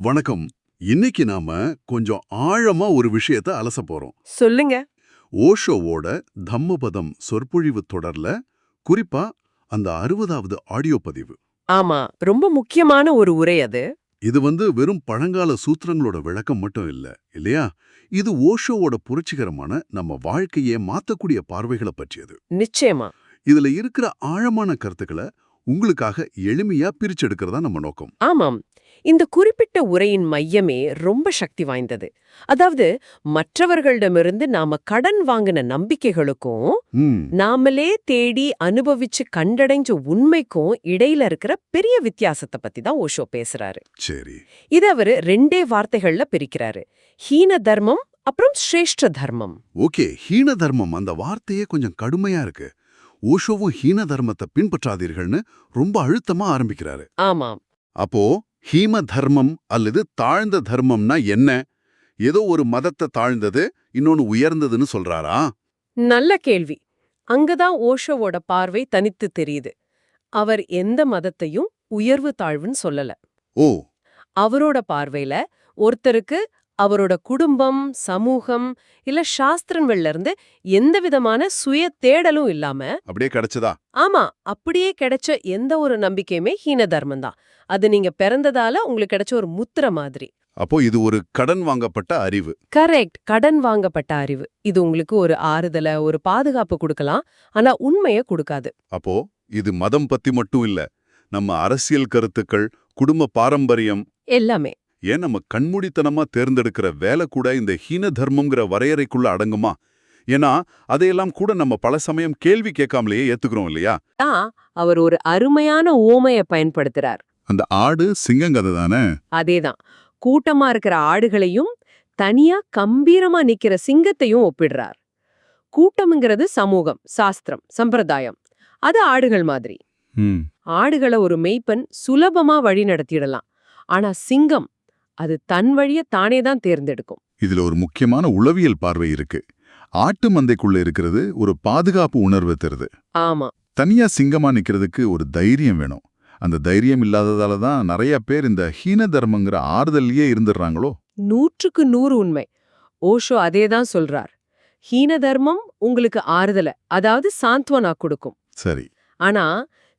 வணக்கம். இன்னைக்கு நாம கொஞ்சம் ஆழமா ஒரு விஷயத்த அலச போறோம். சொல்லுங்க. ஓஷோவோட தம்மபதம் சொற்பொழிவு தொடர்ல குறிப்பா அந்த அறுபதாவது ஆடியோ பதிவு. ஆமா ரொம்ப முக்கியமான ஒரு உரை அது. இது வந்து வெறும் பழங்கால சூத்திரங்களோட விளக்கம் மட்டும் இல்ல இல்லையா? இது ஓஷோவோட புரட்சிகரமான நம்ம வாழ்க்கையே மாத்தக்கூடிய பார்வைகளை பற்றியது. நிச்சயமா. இதுல இருக்கிற ஆழமான கருத்துக்களை உங்களுக்காக எளிமையா பிரிச்செடுக்கிறதா நம்ம நோக்கம். ஆமாம். இந்த குறிப்பிட்ட உரையின் மையமே ரொம்ப சக்தி வாய்ந்தது. அதாவது மற்றவர்களிடமிருந்து நாம கடன் வாங்கின நம்பிக்கைகளுக்கும் நாமளே தேடி அனுபவிச்சு கண்டடைஞ்ச உண்மைக்கும் இடையில இருக்கிற பெரிய வித்தியாசத்தை பத்தி தான் ஓஷோ பேசுறாரு. சரி. இத அவரு ரெண்டே வார்த்தைகள்ல பிரிக்கிறாரு. ஹீன தர்மம் அப்புறம் சிரேஷ்ட தர்மம். ஓகே ஹீன தர்மம். அந்த வார்த்தையே கொஞ்சம் கடுமையா இருக்கு. ஓஷோவும் ஹீன தர்மத்தை பின்பற்றாதீர்கள்னு ரொம்ப அழுத்தமா ஆரம்பிக்கிறாரு. ஆமாம். அப்போ ஹீம தர்மம் அல்லது தாழ்ந்த தர்மம்னா என்ன? ஏதோ ஒரு மதத்தை தாழ்ந்தது இன்னொன்னு உயர்ந்ததுன்னு சொல்றாரா? நல்ல கேள்வி. அங்கதான் ஓஷோவோட பார்வை தனித்து தெரியுது. அவர் எந்த மதத்தையும் உயர்வு தாழ்வுன்னு சொல்லல. ஓ. அவரோட பார்வையில ஒருத்தருக்கு அவரோட குடும்பம் சமூகம் இல்ல சாஸ்திரங்கள்ல இருந்து எந்த விதமான சுய தேடலும் இல்லாம அப்படியே கிடைச்சதா? ஆமா அப்படியே கிடைச்ச எந்த ஒரு நம்பிக்கையுமே ஹீன தர்மம் தான். அது நீங்க பிறந்ததால உங்களுக்கு கிடைச்ச ஒரு முத்திர மாதிரி. அப்போ இது ஒரு கடன் வாங்கப்பட்ட அறிவு. கரெக்ட் கடன் வாங்கப்பட்ட அறிவு. இது உங்களுக்கு ஒரு ஆறுதல ஒரு பாதுகாப்பு கொடுக்கலாம். ஆனா உண்மைய கொடுக்காது. அப்போ இது மதம் பத்தி மட்டும் இல்ல நம்ம அரசியல் கருத்துக்கள் குடும்ப பாரம்பரியம் எல்லாமே. ஏன் நம்ம கண்மூடித்தனமா தேர்ந்தெடுக்கிற வேலை கூட இந்த ஹீன தர்மம்ங்கிற வரையறைக்குள்ள அடங்குமா? ஏன்னா அதையெல்லாம் கூட நம்ம பல சமயம் கேள்வி கேட்காமலேயே ஏத்துக்கிறோம் இல்லையா? அவர் ஒரு அருமையான ஓமைய பயன்படுத்துறார். அந்த ஆடு சிங்கங்கதை தானே? அதேதான். கூட்டமா இருக்கிற ஆடுகளையும் தனியா கம்பீரமா நிக்கிற சிங்கத்தையும் ஒப்பிடுறார். கூட்டம்ங்கிறது சமூகம் சாஸ்திரம் சம்பிரதாயம். அது ஆடுகள் மாதிரி. ஆடுகளை ஒரு மெய்ப்பன் சுலபமா வழி நடத்திடலாம் ஆனா சிங்கம் அது தன் வழிய தானே தான் தேர்ந்தெடுக்கும். இதுல ஒரு முக்கியமான உளவியல் பார்வை இருக்கு. ஆட்டு மந்தைக்குள்ள இருக்கிறது ஒரு பாதுகாப்பு உணர்வு தருது. ஆமா. தனியா சிங்கமா நிக்கிறதுக்கு ஒரு தைரியம் வேணும். அந்த தைரியம் இல்லாததால தான் நிறைய பேர் இந்த ஹீன தர்மங்கிற ஆறுதல்லையே இருந்துடுறாங்களோ? நூற்றுக்கு நூறு உண்மை. ஓஷோ அதேதான் சொல்றார். ஹீன தர்மம் உங்களுக்கு ஆறுதல அதாவது சாந்த்வனா கொடுக்கும். சரி. ஆனா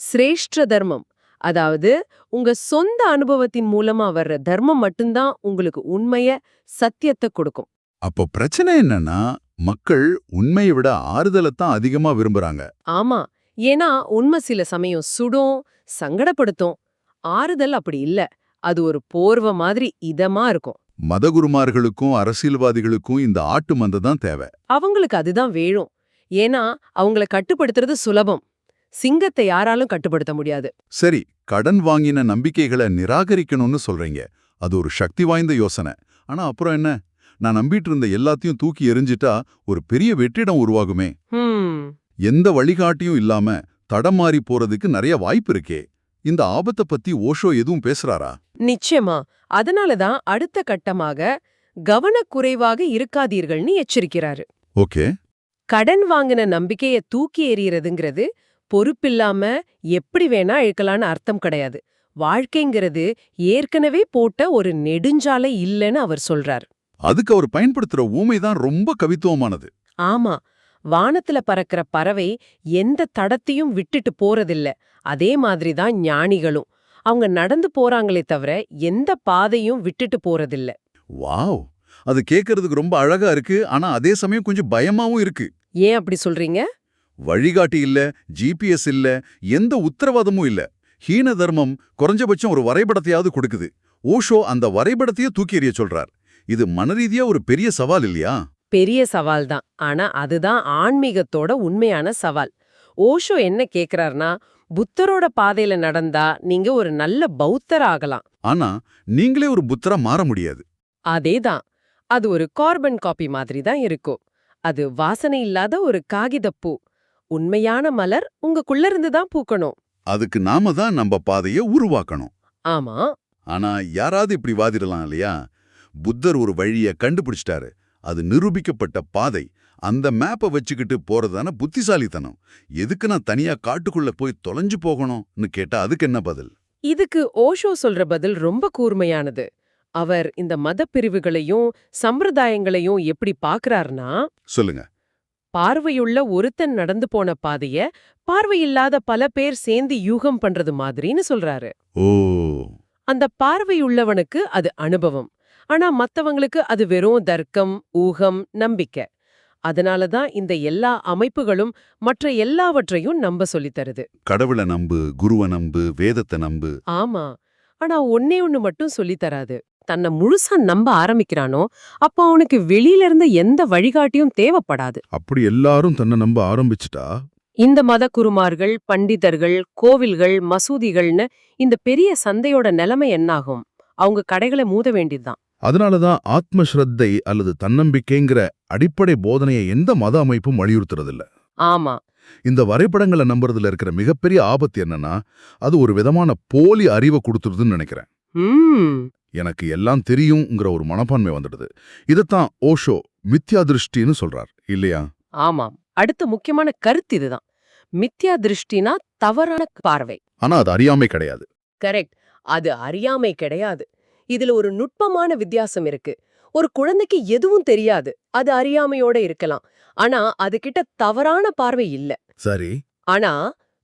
சிரேஷ்ட தர்மம் அதாவது உங்க சொந்த அனுபவத்தின் மூலமா வர்ற தர்மம் மட்டும்தான் உங்களுக்கு உண்மைய சத்தியத்தை கொடுக்கும். அப்போ பிரச்சனை என்னன்னா மக்கள் உண்மையை விட ஆறுதலைத்தான் அதிகமா விரும்புறாங்க. ஆமா. ஏன்னா உண்மை சில சமயம் சுடும் சங்கடப்படுத்தும். ஆறுதல் அப்படி இல்ல. அது ஒரு போர்வ மாதிரி இதமா இருக்கும். மதகுருமார்களுக்கும் அரசியல்வாதிகளுக்கும் இந்த ஆட்டு மந்தை தான் தேவை. அவங்களுக்கு அதுதான் வேணும். ஏன்னா அவங்கள கட்டுப்படுத்துறது சுலபம். சிங்கத்தை யாராலும் கட்டுப்படுத்த முடியாது. சரி கடன் வாங்கின நம்பிக்கைகளை நிராகரிக்கணும்னு சொல்றீங்க. அது ஒரு சக்தி வாய்ந்த யோசனை. ஆனா அப்புறம் என்ன? நான் நம்பிட்டு இருந்த எல்லாத்தையும் தூக்கி எறிஞ்சிட்டா ஒரு பெரிய வெற்றிடம் உருவாகுமே. எந்த வழிகாட்டியும் இல்லாம தடமாறி போறதுக்கு நிறைய வாய்ப்பு இருக்கே. இந்த ஆபத்தை பத்தி ஓஷோ எதுவும் பேசுறாரா? நிச்சயமா. அதனாலதான் அடுத்த கட்டமாக கவனக்குறைவாக இருக்காதீர்கள்னு எச்சரிக்கிறாரு. ஓகே. கடன் வாங்கின நம்பிக்கைய தூக்கி எறியறதுங்கிறது பொறுப்பில்லாம எப்படி வேணா இழுக்கலான்னு அர்த்தம் கிடையாது. வாழ்க்கைங்கிறது ஏற்கனவே போட்ட ஒரு நெடுஞ்சாலை இல்லைன்னு அவர் சொல்றார். அதுக்கு அவர் பயன்படுத்துற ஊமை தான் ரொம்ப கவித்துவமானது. ஆமா வானத்துல பறக்கிற பறவை எந்த தடத்தையும் விட்டுட்டு போறதில்ல. அதே மாதிரி தான் ஞானிகளும். அவங்க நடந்து போறாங்களே தவிர எந்த பாதையும் விட்டுட்டு போறதில்ல. வாவ்! அது கேட்கறதுக்கு ரொம்ப அழகா இருக்கு. ஆனா அதே சமயம் கொஞ்சம் பயமாவும் இருக்கு. ஏன் அப்படி சொல்றீங்க? வழிகாட்டி இல்ல ஜிபிஎஸ் இல்ல எந்த உத்தரவாதமும் இல்ல. ஹீன தர்மம் குறைஞ்சபட்சம் ஒரு வரைபடத்தையாவது கொடுக்குது. ஓஷோ அந்த வரைபடத்தையே தூக்கி எறிய சொல்றார். இது மனரீதியா ஒரு பெரிய சவால் இல்லையா? பெரிய சவால் தான். ஆனா அதுதான் ஆன்மீகத்தோட உண்மையான சவால். ஓஷோ என்ன கேக்குறாருன்னா புத்தரோட பாதையில நடந்தா நீங்க ஒரு நல்ல பௌத்தர் ஆகலாம். ஆனா நீங்களே ஒரு புத்தரா மாற முடியாது. அதேதான். அது ஒரு கார்பன் காப்பி மாதிரி தான் இருக்கும். அது வாசனை இல்லாத ஒரு காகிதப்பூ உண்மையான மலர் உங்களுக்குள்ள இருந்து தான் பூக்கணும். அதுக்கு நாம தான் நம்ம பாதையை உருவாக்கணும். ஆமா. ஆனா யாராவது இப்படி வாதிடலாம் இல்லையா? புத்தர் ஒரு வழிய கண்டுபிடிச்சிட்டாரு. அது நிரூபிக்கப்பட்ட பாதை. அந்த மேப்பை வச்சுக்கிட்டு போறதான புத்திசாலித்தனம். எதுக்கு நான் தனியா காட்டுக்குள்ள போய் தொலைஞ்சு போகணும்னு கேட்டா அதுக்கு என்ன பதில்? இதுக்கு ஓஷோ சொல்ற பதில் ரொம்ப கூர்மையானது. அவர் இந்த மத பிரிவுகளையும் சம்பிரதாயங்களையும் எப்படி பார்க்கறாருன்னா சொல்லுங்க. பார்வையுள்ள ஒருத்தன் நடந்து போன பாதைய பார்வையில்லாத பல பேர் சேர்ந்து யூகம் பண்றது மாதிரின்னு சொல்றாரு. ஓ. அந்த பார்வையுள்ளவனுக்கு அது அனுபவம். ஆனா மத்தவங்களுக்கு அது வெறும் தர்க்கம் ஊகம் நம்பிக்கை. அதனால தான் இந்த எல்லா அமைப்புகளும் மற்ற எல்லாவற்றையும் நம்ப தருது. கடவுளை நம்பு குருவை நம்பு வேதத்தை நம்பு. ஆமா. ஆனா ஒன்னே ஒண்ணு மட்டும் தராது. தன்னை முழுசா நம்ப ஆரம்பிக்கிறானோ அப்போ அவனுக்கு வெளியில இருந்து எந்த வழிகாட்டியும் தேவைப்படாது. அப்படி எல்லாரும் தன்னை நம்ப ஆரம்பிச்சிட்டா? இந்த மத குருமார்கள் பண்டிதர்கள் கோவில்கள் மசூதிகள்னு இந்த பெரிய சந்தையோட நிலைமை என்னாகும்? அவங்க கடைகளை மூட வேண்டியதுதான். அதனாலதான் ஆத்ம ஸ்ரத்தை அல்லது தன்னம்பிக்கைங்கிற அடிப்படை போதனையை எந்த மத அமைப்பும் வலியுறுத்துறதில்ல. ஆமா. இந்த வரைபடங்களை நம்புறதுல இருக்கிற மிகப்பெரிய ஆபத்து என்னன்னா அது ஒரு விதமான போலி அறிவை கொடுத்துருதுன்னு நினைக்கிறேன். ம். எனக்கு எல்லாம் தெரியுங்கிற ஒரு மனப்பான்மை வந்துடுது. இதைத்தான் ஓஷோ மித்யா திருஷ்டின்னு சொல்றார் இல்லையா? ஆமாம். அடுத்த முக்கியமான கருத்து இதுதான். மித்யா திருஷ்டினா தவறான பார்வை. ஆனா அது அறியாமை கிடையாது. கரெக்ட். அது அறியாமை கிடையாது. இதுல ஒரு நுட்பமான வித்தியாசம் இருக்கு. ஒரு குழந்தைக்கு எதுவும் தெரியாது. அது அறியாமையோட இருக்கலாம். ஆனா அதுகிட்ட தவறான பார்வை இல்ல. சரி. ஆனா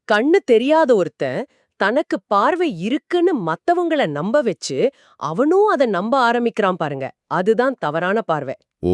கண்ணு தெரியாத ஒருத்தன் தனக்கு பார்வை இருக்குன்னு மத்தவங்கள நம்ப வச்சு அவனும் அத நம்ப ஆரம்பிக்கிறான் பாருங்க. அதுதான் தவறான பார்வை. ஓ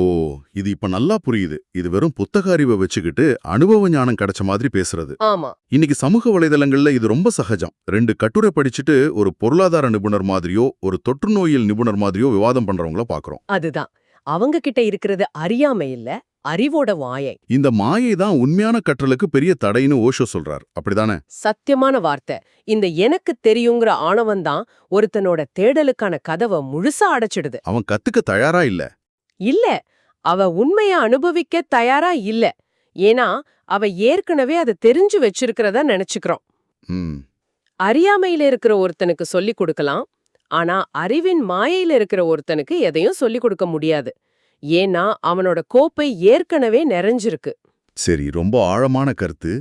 இது இப்ப நல்லா புரியுது. இது வெறும் புத்தக அறிவை வச்சுக்கிட்டு அனுபவ ஞானம் கிடைச்ச மாதிரி பேசுறது. ஆமா. இன்னைக்கு சமூக வலைதளங்கள்ல இது ரொம்ப சகஜம். ரெண்டு கட்டுரை படிச்சுட்டு ஒரு பொருளாதார நிபுணர் மாதிரியோ ஒரு தொற்று நோயியல் நிபுணர் மாதிரியோ விவாதம் பண்றவங்கள பாக்குறோம். அதுதான். அவங்க கிட்ட இருக்கிறது அறியாமை இல்ல அறிவோட வாயை. இந்த மாயை தான் உண்மையான கற்றலுக்கு பெரிய தடைன்னு ஓஷோ சொல்றார். அப்படிதானே? சத்தியமான வார்த்தை. இந்த எனக்கு தெரியுங்கிற ஆணவம் தான் ஒருத்தனோட தேடலுக்கான கதவை முழுசா அடைச்சிடுது. அவன் கத்துக்க தயாரா இல்ல? இல்ல. அவ உண்மைய அனுபவிக்க தயாரா இல்ல. ஏன்னா அவ ஏற்கனவே அதை தெரிஞ்சு வச்சிருக்கிறதா நினைச்சுக்கிறோம். அறியாமையில இருக்கிற ஒருத்தனுக்கு சொல்லிக் கொடுக்கலாம். ஆனா அறிவின் மாயையில இருக்கிற ஒருத்தனுக்கு எதையும் சொல்லிக் கொடுக்க முடியாது. ஏன்னா அவனோட கோப்பை ஏற்கனவே நிறைஞ்சிருக்கு. சரி ரொம்ப ஆழமான கருத்து.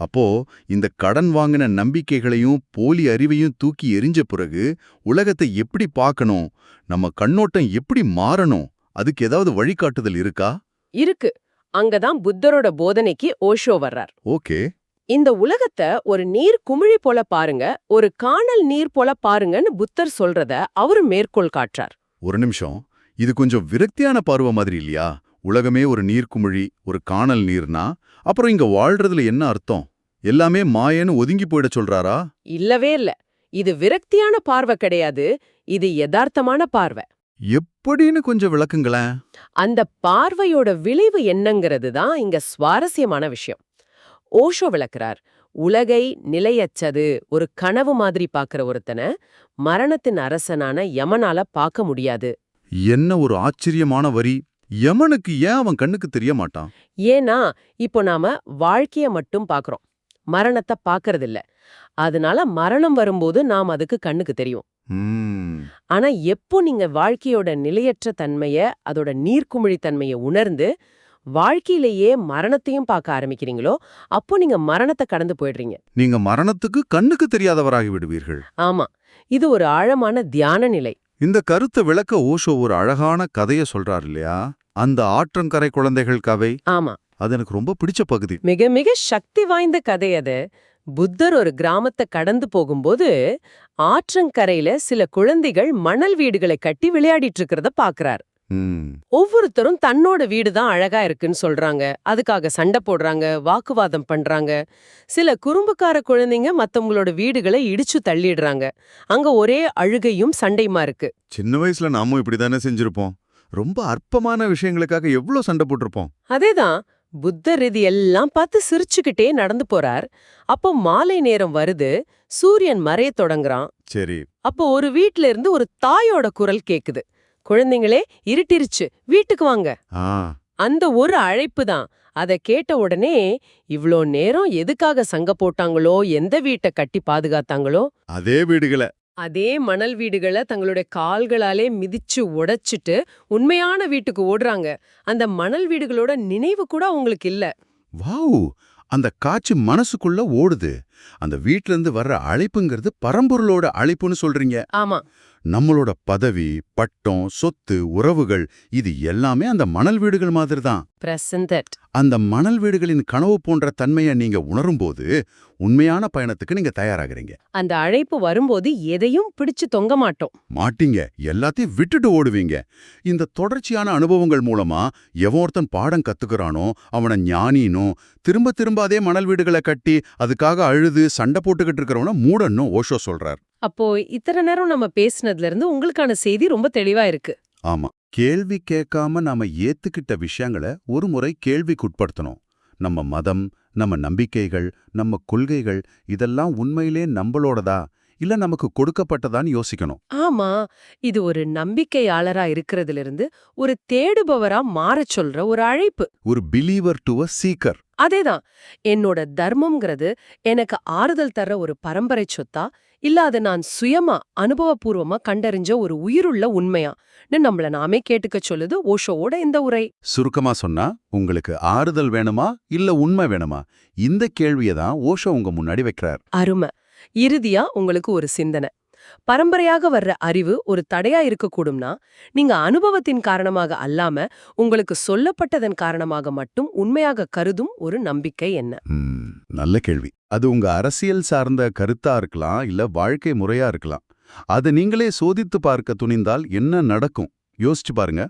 அப்போ இந்த கடன் வாங்கின நம்பிக்கைகளையும் போலி அறிவையும் தூக்கி எரிஞ்ச பிறகு உலகத்தை எப்படி பார்க்கணும்? நம்ம கண்ணோட்டம் எப்படி மாறணும்? அதுக்கு ஏதாவது வழிகாட்டுதல் இருக்கா? இருக்கு. அங்கதான் புத்தரோட போதனைக்கு ஓஷோ வர்றார். ஓகே. இந்த உலகத்தை ஒரு நீர் குமிழி போல பாருங்க ஒரு காணல் நீர் போல பாருங்கன்னு புத்தர் சொல்றத அவரு மேற்கோள் காட்டுறார். ஒரு நிமிஷம். இது கொஞ்சம் விரக்தியான பார்வை மாதிரி இல்லையா? உலகமே ஒரு நீர்க்குமிழி ஒரு காணல் நீர்னா அப்புறம் இங்க வாழ்றதுல என்ன அர்த்தம்? எல்லாமே மாயன்னு ஒதுங்கி போயிட சொல்றாரா? இல்லவே இல்ல. இது விரக்தியான பார்வை கிடையாது. இது யதார்த்தமான பார்வை. எப்படின்னு கொஞ்சம் விளக்குங்களேன். அந்த பார்வையோட விளைவு என்னங்கிறது தான் இங்க சுவாரஸ்யமான விஷயம். ஓஷோ விளக்குறார் உலகை நிலையச்சது ஒரு கனவு மாதிரி பார்க்கிற ஒருத்தனை மரணத்தின் அரசனான யமனால பார்க்க முடியாது. என்ன ஒரு ஆச்சரியமான வரி. யமனுக்கு ஏன் அவன் கண்ணுக்கு தெரிய மாட்டான் ஏன்னா இப்போ நாம வாழ்க்கைய மட்டும் பார்க்கறோம் மரணத்தை பார்க்கறதில்ல அதனால மரணம் வரும்போது நாம் அதுக்கு கண்ணுக்கு தெரியும். ம், ஆனா எப்போ நீங்க வாழ்க்கையோட நிலையற்ற தன்மைய அதோட நீர்க்குமிழி தன்மைய உணர்ந்து வாழ்க்கையிலேயே மரணத்தையும் பார்க்க ஆரம்பிக்கிறீங்களோ அப்போ நீங்க மரணத்தை கடந்து போயிடுறீங்க. நீங்க மரணத்துக்கு கண்ணுக்கு தெரியாதவராகி விடுவீர்கள். ஆமா. இது ஒரு ஆழமான தியான நிலை. இந்த கருத்தை விளக்க ஓஷோ ஒரு அழகான கதைய சொல்றார் இல்லையா? அந்த ஆற்றங்கரை குழந்தைகள் கதை. ஆமா. அது எனக்கு ரொம்ப பிடிச்ச பகுதி. மிக மிக சக்தி வாய்ந்த கதை அது. புத்தர் ஒரு கிராமத்தை கடந்து போகும்போது ஆற்றங்கரையில சில குழந்தைகள் மணல் வீடுகளை கட்டி விளையாடிட்டு இருக்கிறத பாக்குறார். ஒவ்வொருத்தரும் தன்னோட வீடு தான் அழகா இருக்குன்னு சொல்றாங்க. அதுக்காக சண்டை போடுறாங்க வாக்குவாதம் பண்றாங்க. சில குறும்புக்கார குழந்தைங்க மத்தவங்களோட வீடுகளை இடிச்சு தள்ளிடுறாங்க. அங்க ஒரே அழுகையும் சண்டையுமா இருக்கு. சின்ன வயசுல நாமும் இப்படிதானே செஞ்சிருப்போம். ரொம்ப அற்பமான விஷயங்களுக்காக எவ்வளவு சண்டை போட்டிருப்போம். அதேதான். புத்தர் இது எல்லாம் பார்த்து சிரிச்சுக்கிட்டே நடந்து போறார். அப்போ மாலை நேரம் வருது. சூரியன் மறைய தொடங்குறான். சரி. அப்போ ஒரு வீட்ல இருந்து ஒரு தாயோட குரல் கேக்குது. குழந்தைங்களே இருட்டிருச்சு. வீட்டுக்கு வாங்க. அந்த ஒரு அழைப்பு தான். அத கேட்ட உடனே இவ்ளோ நேரம் எதுக்காக சங்க போட்டாங்களோ எந்த வீட்டை கட்டி பாதுகாத்தாங்களோ? அதே வீடுகளை. அதே மணல் வீடுகளை தங்களுடைய கால்களாலே மிதிச்சு உடைச்சிட்டு உண்மையான வீட்டுக்கு ஓடுறாங்க. அந்த மணல் வீடுகளோட நினைவு கூட அவங்களுக்கு இல்ல. வாவ்! அந்த காட்சி மனசுக்குள்ள ஓடுது. அந்த வீட்ல இருந்து வர்ற அழைப்புங்கிறது பரம்பொருளோட அழைப்புன்னு சொல்றீங்க. ஆமா. நம்மளோட பதவி பட்டம் சொத்து உறவுகள் இது எல்லாமே அந்த மணல் வீடுகள் மாதிரி தான் அந்த மணல் வீடுகளின் கனவு போன்ற தன்மையை நீங்க உணரும்போது உண்மையான பயணத்துக்கு நீங்க தயாராகிறீங்க. அந்த அழைப்பு வரும்போது எதையும் பிடிச்சு தொங்க மாட்டோம். மாட்டீங்க. எல்லாத்தையும் விட்டுட்டு ஓடுவீங்க. இந்த தொடர்ச்சியான அனுபவங்கள் மூலமா எவன் பாடம் கத்துக்கிறானோ அவனை ஞானினோ திரும்ப திரும்ப அதே மணல் வீடுகளை கட்டி அதுக்காக அழுது சண்டை போட்டுக்கிட்டு இருக்கிறவன மூடன்னும் ஓஷோ சொல்றார். அப்போ இத்தனை நேரம் நம்ம பேசினதுல இருந்து உங்களுக்கான செய்தி ரொம்ப தெளிவா இருக்கு. ஆமா. கேள்வி கேட்காம நாம ஏத்துக்கிட்ட விஷயங்களை ஒரு முறை கேள்விக்குட்படுத்தணும். நம்ம மதம் நம்ம நம்பிக்கைகள் நம்ம கொள்கைகள் இதெல்லாம் உண்மையிலே நம்மளோடதா? இல்ல நமக்கு கொடுக்கப்பட்டதான்னு யோசிக்கணும்? ஆமா. இது ஒரு நம்பிக்கையாளரா இருக்கிறதுல இருந்து ஒரு தேடுபவரா மாறச் சொல்ற ஒரு அழைப்பு. ஒரு பிலீவர் டு அ சீக்கர் அதேதான். என்னோட தர்மம்ங்கிறது எனக்கு ஆறுதல் தர்ற ஒரு பரம்பரை சொத்தா இல்ல அதை நான் சுயமா அனுபவபூர்வமா கண்டறிஞ்ச ஒரு உயிருள்ள உண்மையா? நம்மள நாமே கேட்டுக்க சொல்லுது ஓஷோவோட இந்த உரை. சுருக்கமா சொன்னா உங்களுக்கு ஆறுதல் வேணுமா இல்ல உண்மை வேணுமா? இந்த கேள்வியை தான் ஓஷோ உங்க முன்னாடி வைக்கிறார். அருமை. இறுதியா உங்களுக்கு ஒரு சிந்தனை. பரம்பரையாக வர்ற அறிவு ஒரு தடையா இருக்கக்கூடும்னா நீங்க அனுபவத்தின் காரணமாக அல்லாம உங்களுக்கு சொல்லப்பட்டதன் காரணமாக மட்டும் உண்மையாக கருதும் ஒரு நம்பிக்கை என்ன? ம், நல்ல கேள்வி. அது உங்க அரசியல் சார்ந்த கருத்தா இருக்கலாம் இல்ல வாழ்க்கை முறையா இருக்கலாம். அதை நீங்களே சோதித்து பார்க்க துணிந்தால் என்ன நடக்கும்? யோசிச்சு பாருங்க.